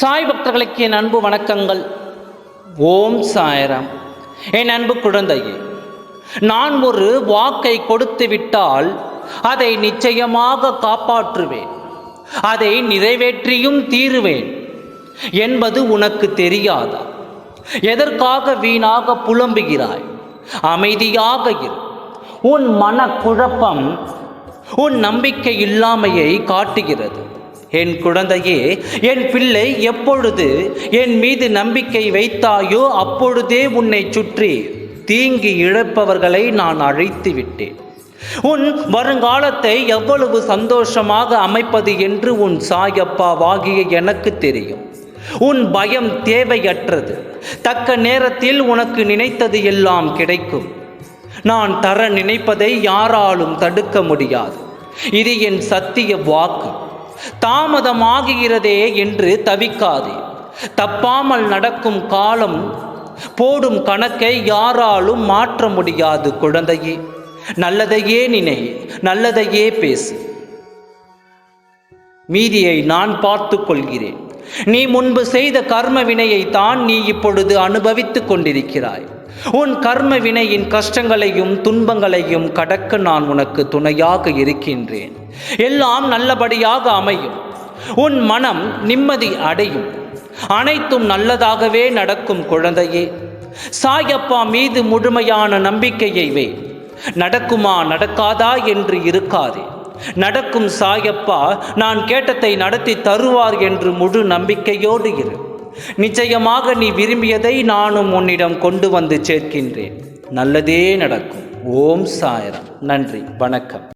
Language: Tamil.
சாய் பக்தர்களுக்கு என் அன்பு வணக்கங்கள். ஓம் சாயராம். என் அன்பு குழந்தையே நான் ஒரு வாக்கை கொடுத்து விட்டால் அதை நிச்சயமாக காப்பாற்றுவேன். அதை நிறைவேற்றியும் தீருவேன் என்பது உனக்கு தெரியாதா? எதற்காக வீணாக புலம்புகிறாய்? அமைதியாக இரு. உன் மனக்குழப்பம் உன் நம்பிக்கை இல்லாமையை காட்டுகிறது. என் குழந்தையே என் பிள்ளை எப்பொழுது என் மீது நம்பிக்கை வைத்தாயோ அப்பொழுதே உன்னை சுற்றி தீங்கி இழப்பவர்களை நான் அழைத்து விட்டேன். உன் வருங்காலத்தை எவ்வளவு சந்தோஷமாக அமைப்பது என்று உன் சாயப்பாவாகிய எனக்கு தெரியும். உன் பயம் தேவையற்றது. தக்க நேரத்தில் உனக்கு நினைத்தது எல்லாம் கிடைக்கும். நான் தர நினைப்பதை யாராலும் தடுக்க முடியாது. இது என் சத்திய வாக்கு. தாமதமாகிறதே என்று தவிக்காதே. தப்பாமல் நடக்கும் காலம் போடும் கணக்கை யாராலும் மாற்ற முடியாது குழந்தையே. நல்லதையே நினை நல்லதையே பேசு. மீதியை நான் பார்த்து கொள்கிறேன். நீ முன்பு செய்த கர்ம வினையை தான் நீ இப்பொழுது அனுபவித்துக் கொண்டிருக்கிறாய். உன் கர்ம வினையின் கஷ்டங்களையும் துன்பங்களையும் கடக்க நான் உனக்கு துணையாக இருக்கின்றேன். எல்லாம் நல்லபடியாக அமையும். உன் மனம் நிம்மதி அடையும். அனைத்தும் நல்லதாகவே நடக்கும் குழந்தையே. சாயப்பா மீது முழுமையான நம்பிக்கையை வே. நடக்குமா நடக்காதா என்று இருக்காதே. நடக்கும் சாயப்பா நான் கேட்டதை நடத்தி தருவார் என்று முழு நம்பிக்கையோடு இரு. நிச்சயமாக நீ விரும்பியதை நானும் உன்னிடம் கொண்டு வந்து சேர்க்கின்றேன். நல்லதே நடக்கும். ஓம் சாயரம். நன்றி. வணக்கம்.